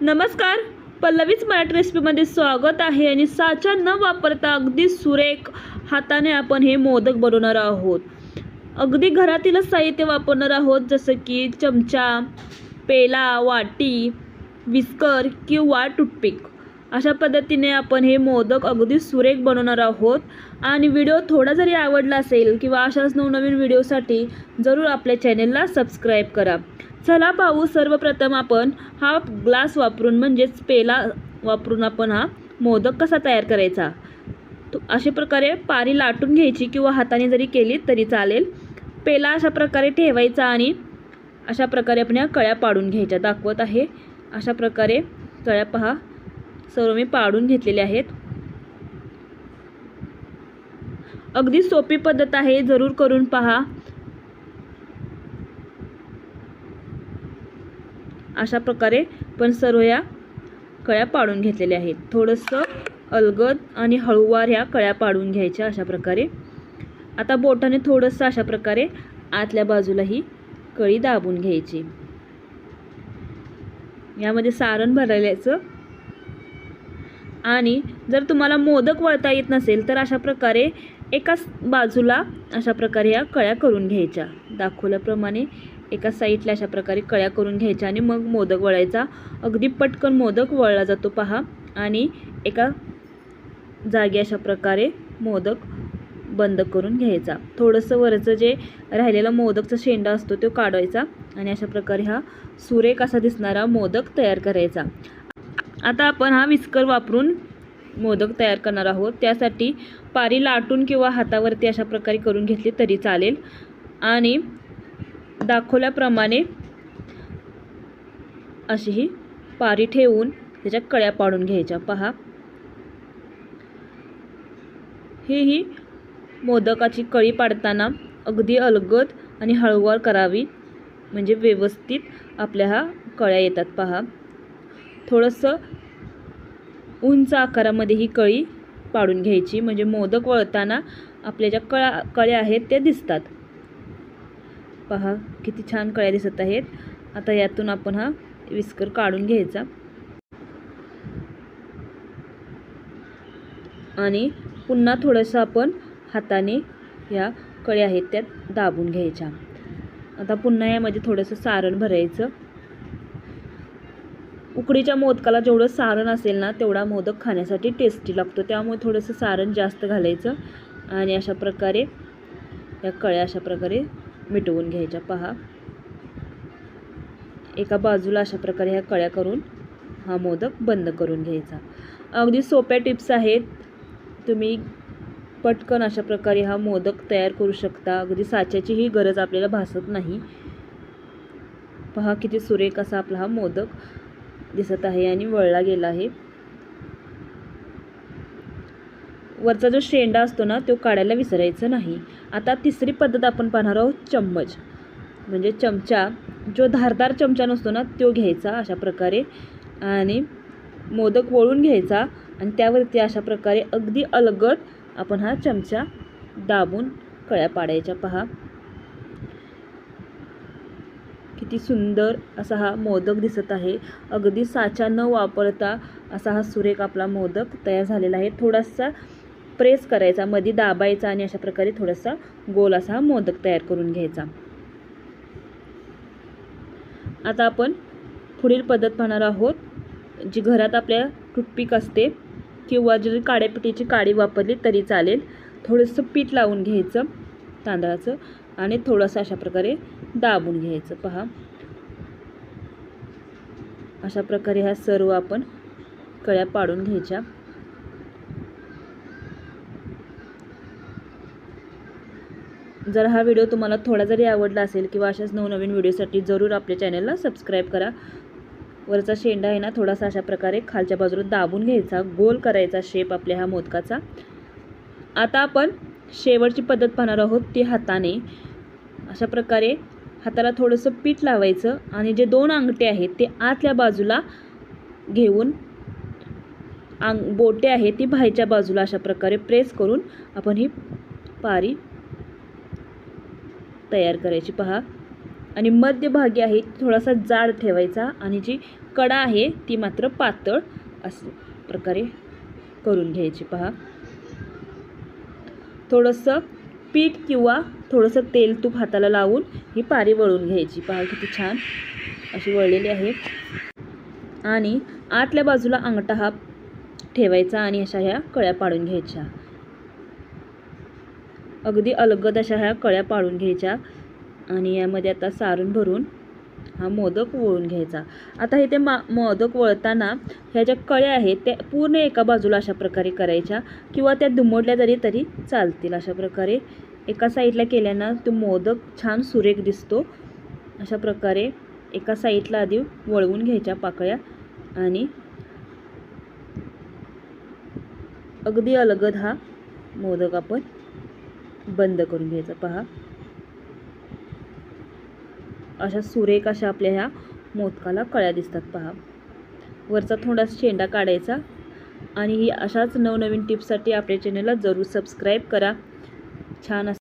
नमस्कार. पल्लवीच मराठी रेसिपीमध्ये स्वागत आहे आणि साचा न वापरता अगदी सुरेख हाताने आपण हे मोदक बनवणार आहोत. अगदी घरातीलच साहित्य वापरणार आहोत जसं की चमचा पेला वाटी विस्कर किंवा टूथपिक. अशा पद्धतीने आपण हे मोदक अगदी सुरेख बनवणार आहोत. आणि व्हिडिओ थोडा जरी आवडला असेल किंवा अशाच नवनवीन व्हिडिओसाठी जरूर आपल्या चॅनेलला सबस्क्राईब करा. चला पाहू सर्वप्रथम आपण हा ग्लास वापरून म्हणजेच पेला वापरून आपण हा मोदक कसा तयार करायचा. तो अशा प्रकारे पारी लाटून घ्यायची किंवा हाताने जरी केली तरी चालेल. पेला अशा प्रकारे ठेवायचा आणि अशा प्रकारे आपण या कळ्या पाडून घ्यायच्या. दाखवत आहे. अशा प्रकारे कळ्या पहा. सर्व मी पाडून घेतलेल्या आहेत. अगदी सोपी पद्धत आहे. जरूर करून पहा. अशा प्रकारे पण सर्व या कळ्या पाडून घेतलेल्या आहेत. थोडंसं अलगद आणि हळूवार ह्या कळ्या पाडून घ्यायच्या अशा प्रकारे. आता बोटाने थोडंसं अशा प्रकारे आतल्या बाजूला ही कळी दाबून घ्यायची. यामध्ये सारण भरायचं आणि जर तुम्हाला मोदक वळता येत नसेल तर अशा प्रकारे एकाच बाजूला अशा प्रकारे या कळ्या करून घ्यायच्या. दाखवल्याप्रमाणे एका साईडला अशा प्रकारे कळ्या करून घ्यायच्या आणि मग मोदक वळायचा. अगदी पटकन मोदक वळला जातो पहा. आणि एका जागी अशा प्रकारे मोदक बंद करून घ्यायचा. थोडंसं वरचं जे राहिलेला मोदकचा शेंडा असतो तो काढायचा आणि अशा प्रकारे हा सुरेख असा दिसणारा मोदक तयार करायचा. आता आपण हा विस्कर वापरून मोदक तयार करणार आहोत. त्यासाठी पारी लाटून किंवा हातावरती अशा प्रकारे करून घेतली तरी चालेल. आणि दाखवल्याप्रमाणे अशी ही पारी ठेवून त्याच्या कळ्या पाडून घ्यायच्या. पहा. ही ही मोदकाची कळी पाडताना अगदी अलगद आणि हळूवार करावी. म्हणजे व्यवस्थित आपल्या हा कळ्या येतात. पहा. थोडंसं उंच आकारामध्ये ही कळी पाडून घ्यायची. म्हणजे मोदक वळताना आपल्या ज्या कळा कळ्या आहेत त्या दिसतात. पहा किती छान कळ्या दिसत आहेत. आता यातून आपण हा विस्कर काढून घ्यायचा. आणि पुन्हा थोडंसं आपण हाताने ह्या कळ्या आहेत त्यात दाबून घ्यायच्या. आता पुन्हा यामध्ये थोडंसं सारण भरायचं. उकडीच्या मोदकाला जेवढं सारण असेल ना तेवढा मोदक खाण्यासाठी टेस्टी लागतो. त्यामुळे थोडंसं सारण जास्त घालायचं. आणि अशा प्रकारे या कळ्या अशा प्रकारे मिटवून घ्यायच्या. पहा. एका बाजूला अशा प्रकारे ह्या कळ्या करून हा मोदक बंद करून घ्यायचा. अगदी सोप्या टिप्स आहेत. तुम्ही पटकन अशा प्रकारे हा मोदक तयार करू शकता. अगदी साच्याचीही गरज आपल्याला भासत नाही. पहा किती सुरेख असा आपला हा मोदक दिसत आहे आणि वळला गेला आहे. वरचा जो शेंडा असतो ना तो काढायला विसरायचं नाही. आता तिसरी पद्धत आपण पाहणार आहोत चम्मच. म्हणजे चमचा जो धारदार चमचा नसतो ना तो घ्यायचा अशा प्रकारे आणि मोदक वळून घ्यायचा आणि त्यावरती अशा प्रकारे अगदी अलगद आपण हा चमचा दाबून कळ्या पाडायच्या. पहा. किती सुंदर असा हा मोदक दिसत आहे. अगदी साचा न वापरता असा हा सुरेख आपला मोदक तयार झालेला आहे. थोडासा प्रेस करायचा मध्ये दाबायचा आणि अशा प्रकारे थोडासा गोल असा हा मोदक तयार करून घ्यायचा. आता आपण पुढील पद्धत पाहणार आहोत जी घरात आपल्या टूथपिक असते किंवा जरी काड्यापिटीची काडी वापरली तरी चालेल. थोडंसं पीठ लावून घ्यायचं तांदळाचं आणि थोडंसं अशा प्रकारे दाबून घ्यायचं. पहा. अशा प्रकारे ह्या सर्व आपण कळ्या पाडून घ्यायच्या. जर हा व्हिडिओ तुम्हाला थोडा जरी आवडला असेल किंवा अशाच नवनवीन व्हिडिओसाठी जरूर आपल्या चॅनलला सबस्क्राईब करा. वरचा शेंडा आहे ना थोडासा अशा प्रकारे खालच्या बाजूला दाबून घ्यायचा गोल करायचा शेप आपल्या ह्या मोदकाचा. आता आपण शेवटची पद्धत पाहणार आहोत ती हाताने. अशा प्रकारे हाताला थोडंसं पीठ लावायचं आणि जे दोन अंगठे आहेत ते आतल्या बाजूला घेऊन अंग बोटे आहेत ती बाहेरच्या बाजूला अशा प्रकारे प्रेस करून आपण ही पारी तयार करायची. पहा. आणि मध्यभागी आहे थोडासा जाड ठेवायचा आणि जी कडा आहे ती मात्र पातळ असं प्रकारे करून घ्यायची. पहा. थोडंसं पीठ किंवा थोडंसं तेल तूप हाताला लावून ही पारी वळून घ्यायची. पहा किती छान अशी वळलेली आहे. आणि आतल्या बाजूला अंगठा हा ठेवायचा आणि अशा ह्या कळ्या पाडून घ्यायच्या. अगदी अलगद अशा ह्या कळ्या पाळून घ्यायच्या. आणि यामध्ये आता सारण भरून हा मोदक वळून घ्यायचा. आता इथे मा मोदक वळताना ह्या ज्या कळ्या आहेत त्या पूर्ण एका बाजूला अशा प्रकारे करायच्या किंवा त्या दुमडल्या जरी तरी चालतील. अशा प्रकारे एका साईडला केल्यानं तो मोदक छान सुरेख दिसतो. अशा प्रकारे एका साईडला आधी वळवून घ्यायच्या पाकळ्या आणि अगदी अलगद हा मोदक आपण बंद करून घ्यायचा पहा. अशा सुरेख अशा आपल्या ह्या मोदकाला कळ्या दिसतात पहा. वरचा थोडासा शेंडा काढायचा आणि ही अशाच नवनवीन टिप्ससाठी आपल्या चॅनलला जरूर सबस्क्राईब करा. छान